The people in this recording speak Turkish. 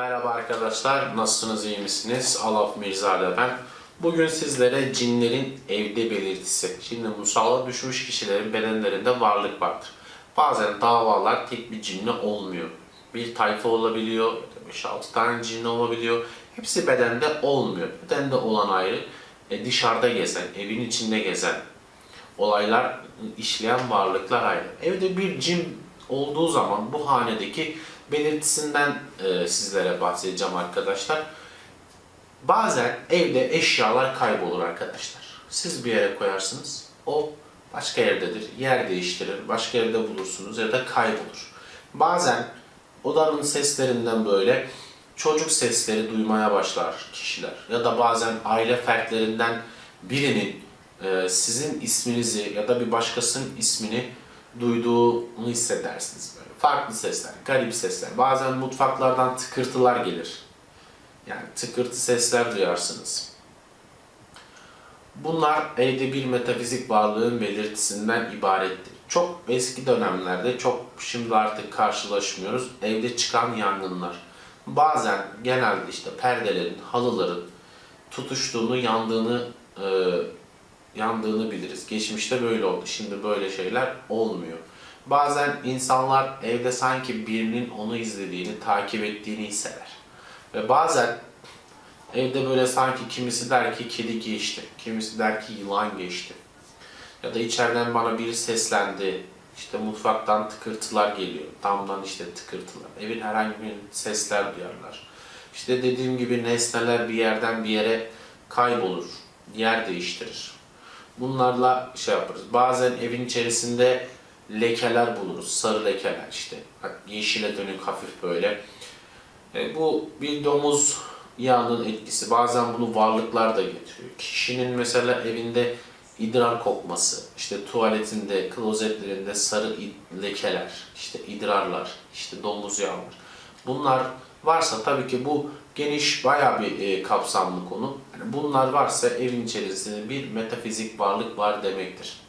Merhaba arkadaşlar, nasılsınız, iyi misiniz? Alaf Mirza ile ben. Bugün sizlere cinlerin evde belirtisi. Şimdi musalla düşmüş kişilerin bedenlerinde varlık vardır. Bazen davalar tek bir cinli olmuyor. Bir tayfa olabiliyor, 5-6 tane cinli olabiliyor. Hepsi bedende olmuyor. Bedende olan ayrı, e, dışarıda gezen, evin içinde gezen olaylar işleyen varlıklar ayrı. Evde bir cin olduğu zaman bu hanedeki belirtisinden e, sizlere bahsedeceğim arkadaşlar. Bazen evde eşyalar kaybolur arkadaşlar. Siz bir yere koyarsınız, o başka yerdedir, yer değiştirir, başka yerde bulursunuz ya da kaybolur. Bazen odanın seslerinden böyle çocuk sesleri duymaya başlar kişiler ya da bazen aile fertlerinden birinin e, sizin isminizi ya da bir başkasının ismini duyduğunu hissedersiniz böyle. Farklı sesler, garip sesler. Bazen mutfaklardan tıkırtılar gelir. Yani tıkırtı sesler duyarsınız. Bunlar evde bir metafizik varlığın belirtisinden ibarettir. Çok eski dönemlerde, çok şimdi artık karşılaşmıyoruz. Evde çıkan yangınlar. Bazen genelde işte perdelerin, halıların tutuştuğunu, yandığını e, yandığını biliriz. Geçmişte böyle oldu. Şimdi böyle şeyler olmuyor. Bazen insanlar evde sanki birinin onu izlediğini, takip ettiğini hisseder. Ve bazen evde böyle sanki kimisi der ki kedi geçti, kimisi der ki yılan geçti. Ya da içeriden bana biri seslendi, işte mutfaktan tıkırtılar geliyor, damdan işte tıkırtılar. Evin herhangi bir sesler duyarlar. İşte dediğim gibi nesneler bir yerden bir yere kaybolur, yer değiştirir. Bunlarla şey yaparız. Bazen evin içerisinde lekeler buluruz. Sarı lekeler işte. Yeşile dönük hafif böyle. E, bu bir domuz yağının etkisi. Bazen bunu varlıklar da getiriyor. Kişinin mesela evinde idrar kokması, işte tuvaletinde, klozetlerinde sarı lekeler, işte idrarlar, işte domuz yağlar. Bunlar varsa tabii ki bu geniş bayağı bir e, kapsamlı konu. Yani bunlar varsa evin içerisinde bir metafizik varlık var demektir.